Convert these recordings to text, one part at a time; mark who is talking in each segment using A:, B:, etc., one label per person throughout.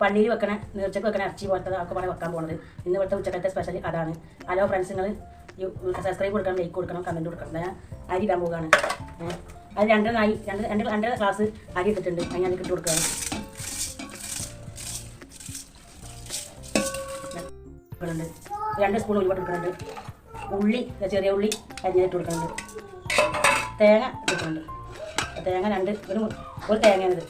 A: പള്ളിയിൽ വെക്കണ നേർച്ചക്ക് വെക്കണ ഇറച്ചി പോലത്തെ ഒക്കെ പറഞ്ഞ് വെക്കാൻ പോകുന്നത് ഇന്ന് ഇവിടുത്തെ ഉച്ചക്കത്തെ സ്പെഷ്യൽ അതാണ്. ഹലോ ഫ്രണ്ട്സ് നിങ്ങൾ സബ്സ്ക്രൈബ് കൊടുക്കണം ലൈക്ക് കൊടുക്കണം കമന്റ് കൊടുക്കണം. ഞാൻ അരി ഇടാൻ പോവുകയാണ്. അത് രണ്ട് നായി രണ്ട് രണ്ട് രണ്ട് ഗ്ലാസ് അരി ഇട്ടിട്ടുണ്ട്. അത് ഞാൻ ഇട്ട് കൊടുക്കുകയാണ്. കൊടുക്കുന്നുണ്ട് രണ്ട് സ്പൂൺ ഉരുവട്ട് കൊടുക്കുന്നുണ്ട്. ഉള്ളി ചെറിയ ഉള്ളി അരിഞ്ഞിട്ട് കൊടുക്കുന്നുണ്ട്. തേങ്ങ ഇട്ടിട്ടുണ്ട്. തേങ്ങ രണ്ട് ഒരു ഒരു തേങ്ങയാണിത്.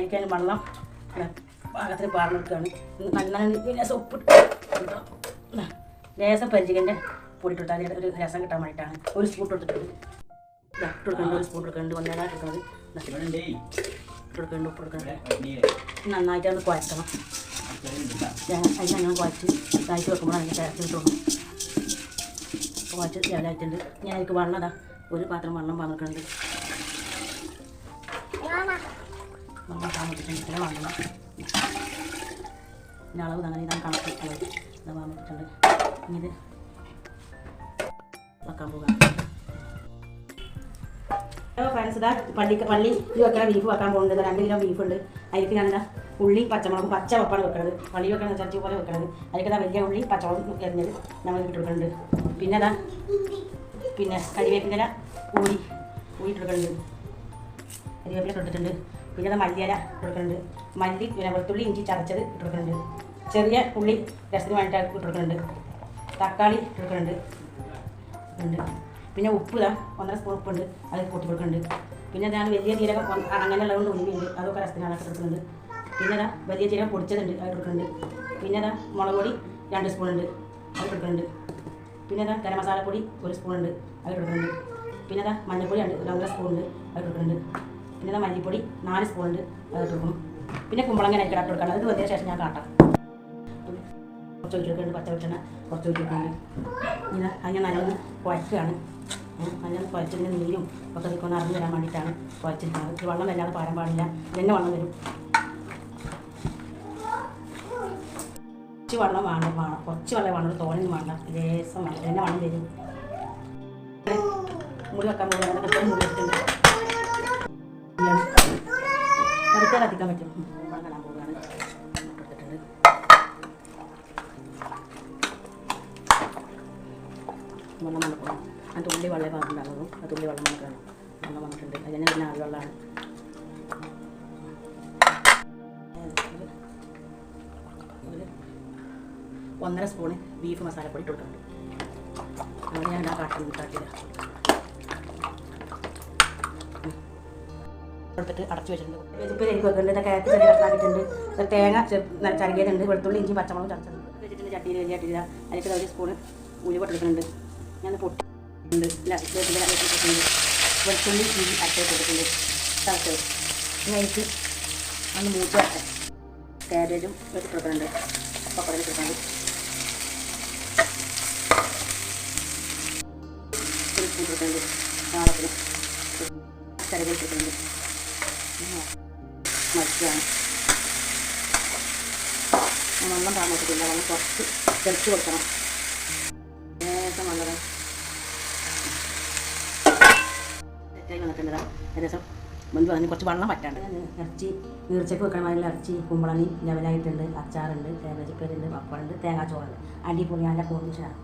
A: അരിക്കാൻ വെള്ളം പാകത്തിന് പാർന്നെടുക്കുകയാണ്. നല്ല സോപ്പ് ഉപ്പ് ഇട്ടോ. ഇതാ, ലേശം പരിചികന്റെ പൊടി ഇട്ടിട്ട് അതിന് ഒരു രസം കിട്ടാൻ വേണ്ടിയിട്ടാണ്. ഒരു സ്പൂൺ എടുത്തിട്ടുണ്ട് ഇട്ട് കൊടുക്കുന്നുണ്ട്. ഒരു സ്പൂൺ എടുക്കുന്നുണ്ട് ഒന്നേകാൽ എടുക്കുന്നത് ഇട്ട് കൊടുക്കുന്നുണ്ട്. ഉപ്പ് കൊടുക്കുന്നുണ്ട്. നന്നായിട്ട് ഒന്ന് കുഴക്കണം. അതിന് അങ്ങനെ കുഴച്ച് ഇതായിട്ട് വെക്കുമ്പോൾ അതിന്റെ ടേസ്റ്റ് കിട്ടുള്ളൂ കുഴച്ച് ലെവലായിട്ടുണ്ട് ഞാൻ എനിക്ക് വെള്ളം അതാ ഒരു പാത്രം വെള്ളം വന്നിട്ടുണ്ട് വെള്ളം താമസിച്ചിട്ടുണ്ട് ഇത്ര വാങ്ങണം പിന്നെ അളവ് അങ്ങനെ ഇതാണ് കണക്ക് അളവ് ഇത് വാങ്ങിച്ചിട്ടുണ്ട് ഇനി ഇത് വെക്കാൻ പോകാം. ഫ്രണ്ട്സ് ഇതാ പള്ളി പള്ളി ഇത് വെക്കാൻ ബീഫ് വെക്കാൻ പോകുന്നുണ്ട് രണ്ട് കിലോ ബീഫ് ഉണ്ട്. അതിലേക്ക് ഞാൻ എന്താ ഉള്ളി പച്ചമുളക് പച്ച വെപ്പാണ് വെക്കുന്നത് പള്ളി വെക്കണത് ചർച്ച പോലെ വെക്കുന്നത് അതിലേക്ക് വലിയ ഉള്ളി പച്ചമുളക് എറിഞ്ഞത് നമ്മൾ ഇട്ട് കൊടുക്കുന്നുണ്ട് പിന്നെ അതാ പിന്നെ കരിവേപ്പിന്റെ ഊരി ഊരി കൊടുക്കുന്നുണ്ട് കരിവേപ്പില ഇട്ടിട്ടുണ്ട്. പിന്നെ അത് മല്ലിയില കൊടുക്കുന്നുണ്ട് മല്ലി പിന്നെ വെളുത്തുള്ളി ഇഞ്ചി ചതച്ചത് ഇട്ട് കൊടുക്കുന്നുണ്ട് ചെറിയ ഉള്ളി രസത്തിന് വേണ്ടിയിട്ട് ഇട്ട് കൊടുക്കുന്നുണ്ട് തക്കാളി ഇട്ട് കൊടുക്കുന്നുണ്ട് പിന്നെ ഉപ്പ് ഇതാ ഒന്നര സ്പൂൺ ഉപ്പുണ്ട്. അത് കൂട്ടി കൊടുക്കുന്നുണ്ട് പിന്നെ ഞാൻ വലിയ ജീരകം അങ്ങനെയുള്ളത് അങ്ങനെയുള്ളതുകൊണ്ട് ഉള്ളിയുണ്ട് അതൊക്കെ രസത്തിനാണ് കൊടുക്കുന്നുണ്ട് പിന്നെ ഇതാ വലിയ ജീരകം പൊടിച്ചതുണ്ട് അത് കൊടുക്കുന്നുണ്ട് പിന്നെ ഇതാ മുളക് പൊടി രണ്ട് സ്പൂൺ ഉണ്ട്. അത് കൊടുക്കുന്നുണ്ട് പിന്നെ ഇതാ ഗരം മസാലപ്പൊടി ഒരു സ്പൂൺ ഉണ്ട്. അത് കൊടുക്കുന്നുണ്ട് പിന്നെ ഇതാ മഞ്ഞൾപ്പൊടി ഒരു ഒന്നര സ്പൂൺ ഉണ്ട്. അത് കൊടുക്കുന്നുണ്ട് പിന്നെ മല്ലിപ്പൊടി നാല് സ്പൂൺ ഉണ്ട്. അത് കൊടുക്കണം പിന്നെ കുമ്പളങ്ങനെ ഇട്ട് കൊടുക്കണം. അത് വന്നതിന് ശേഷം ഞാൻ കാട്ടാം. കുറച്ച് ഒഴിച്ചെടുക്കുന്നുണ്ട് പച്ച വെളിച്ചെണ്ണ കുറച്ച് ഒഴിച്ചെടുക്കുന്നുണ്ട് ഇങ്ങനെ അതിനെ നല്ലൊന്ന് കുഴക്കുകയാണ് അതിനെ കുഴച്ചതിന്റെ നീരും ഒക്കെ നിൽക്കുന്ന അറിഞ്ഞു തരാൻ വേണ്ടിയിട്ടാണ് കുഴച്ചിരിക്കുന്നത്. വെള്ളം വല്ലാതെ പാരാൻ പാടില്ല. ഇതന്നെ വെള്ളം വരും. കുറച്ച് വെള്ളം വേണം വേണം. കുറച്ച് വെള്ളം വേണം. തോനൊന്നും വേണ്ട. ലേസം വേണം. ഇതന്നെ വെള്ളം വരും. മുടി വെക്കാൻ പോകുന്നത് മുടി വെച്ചിട്ടുണ്ട്. കത്തിക്കാൻ പറ്റും. കാണാൻ പോവുകയാണ്. എടുത്തിട്ടുണ്ട് ആ തുള്ളി വെള്ളം പറഞ്ഞിട്ടുണ്ടാകുന്നു ആ തുള്ളി വെള്ളം വന്നിട്ടാണ് വെള്ളം വന്നിട്ടുണ്ട്. അതിന് പിന്നെ ആളുകളാണ് ഒന്നര സ്പൂണ് ബീഫ് മസാലപ്പൊടി ഇട്ടിട്ടുണ്ട് അവിടെ ഞാൻ ആ കാട്ടി കാട്ടില്ല കൊടുത്തിട്ട് അടച്ചു വെച്ചിട്ടുണ്ട്. വെജിപ്പ് എനിക്ക് വെക്കുന്നുണ്ട് കഷ്ണാക്കിയിട്ടുണ്ട് തേങ്ങ ചരകിയതുണ്ട് വെളുത്തുള്ളി ഇഞ്ചി പച്ചമുളക് ചതച്ചിട്ടുണ്ട് വെച്ചിട്ടുണ്ട് ചട്ടിയിൽ വലിയ ചട്ടിയില്ല അതിലേക്ക് ഒരു സ്പൂൺ ഉലുവ ഇട്ടിട്ടുണ്ട് ഞാൻ പൊട്ടിട്ടുണ്ട്. വെളുത്തുള്ളി ഇഞ്ചി അട്ടേ കൊടുത്തിട്ടുണ്ട് ഇനി എനിക്ക് ഒന്ന് മൂത്ത് വരട്ടെ. കാബേജും വെച്ചിട്ടുണ്ട് പപ്പടം സ്പൂൺ ഇട്ടിട്ടുണ്ട് നാളത്തിന് കരകൾ മരിക്കുകയാണ് വെള്ളം വെള്ളം കുറച്ച് തെളിച്ച് കൊടുക്കണം ഏകദേശം വളരെ ഏകദേശം മുൻപ് അതിന് കുറച്ച് വെള്ളം പറ്റാണ്ട് ഇറച്ചി നീർച്ചയ്ക്ക് വെക്കണ മാതിരി ഇറച്ചി കുമ്പളങ്ങി ലെവലായിട്ടുണ്ട് അച്ചാറുണ്ട് തേങ്ങ ചിപ്പേരുണ്ട് പപ്പടുണ്ട് തേങ്ങാച്ചോറുണ്ട് അടിപൊളി നല്ല കോമ്പിനേഷനാണ്